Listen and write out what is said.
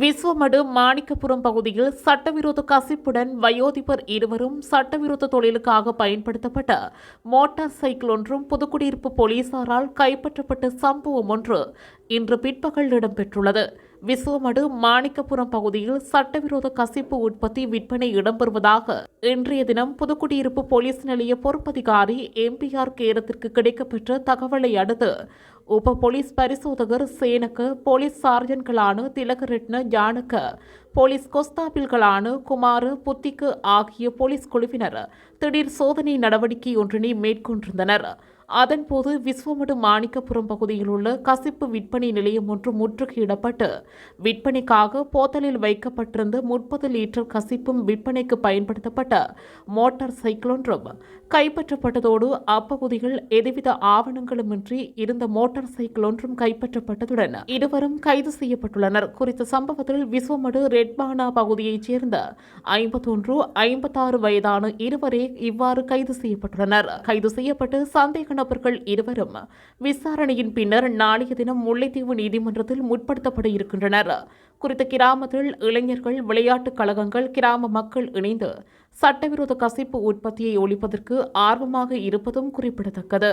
விஸ்வமடு மாணிக்கபுரம் பகுதியில் சட்டவிரோத கசிப்புடன் வயோதிபர் இருவரும் சட்டவிரோத தொழிலுக்காக பயன்படுத்தப்பட்ட மோட்டார் சைக்கிள் ஒன்றும் புதுக்குடியிருப்பு போலீசாரால் கைப்பற்றப்பட்ட சம்பவம் ஒன்று இன்று பிற்பகல் இடம்பெற்றுள்ளது. விசுவமடு மாணிக்கபுரம் பகுதியில் சட்டவிரோத கசிப்பு உற்பத்தி விற்பனை இடம்பெறுவதாக இன்றைய தினம் புதுக்குடியிருப்பு போலீஸ் நிலைய பொறுப்பதிகாரி எம்பிஆர் கேரத்திற்கு கிடைக்கப்பெற்ற தகவலை அடுத்து உப போலீஸ் பரிசோதகர் சேனக்கு போலீஸ் சார்ஜன்களான திலகரட்ன ஜானக போலீஸ் கொஸ்தாபில்களான குமார் புத்திக்கு ஆகிய போலீஸ் குழுவினர் திடீர் சோதனை நடவடிக்கை ஒன்றினை மேற்கொண்டிருந்தனர். அதன்போது விஸ்வமடு மாணிக்கபுரம் பகுதியில் உள்ள கசிப்பு விற்பனை நிலையம் ஒன்று முற்றுகையிடப்பட்டு விற்பனைக்காக போத்தலில் வைக்கப்பட்டிருந்த முப்பது லிட்டர் கசிப்பும் விற்பனைக்கு பயன்படுத்தப்பட்ட மோட்டார் சைக்கிள் ஒன்றும் கைப்பற்றப்பட்டதோடு அப்பகுதியில் எதுவித ஆவணங்களுமின்றி இருந்த மோட்டார் சைக்கிள் ஒன்றும் கைப்பற்றப்பட்டதுடன் இருவரும் கைது செய்யப்பட்டுள்ளனர். குறித்த சம்பவத்தில் விஸ்வமடு ரெட்பானா பகுதியைச் சேர்ந்த ஐம்பத்தொன்று ஐம்பத்தாறு வயதான இருவரே இவ்வாறு கைது செய்யப்பட்டுள்ளனர். கைது செய்யப்பட்டு சந்தேக நபர்கள் இருவரும் விசாரணையின் பின்னர் நாளைய தினம் முல்லைத்தீவு நீதிமன்றத்தில் முற்படுத்தப்பட இருக்கின்றனர் குறித்த கிராமத்தில் இளைஞர்கள் விளையாட்டுக் கழகங்கள் கிராம மக்கள் இணைந்து சட்டவிரோத கசிப்பு உற்பத்தியை ஒழிப்பதற்கு ஆர்வமாக இருப்பதும் குறிப்பிடத்தக்கது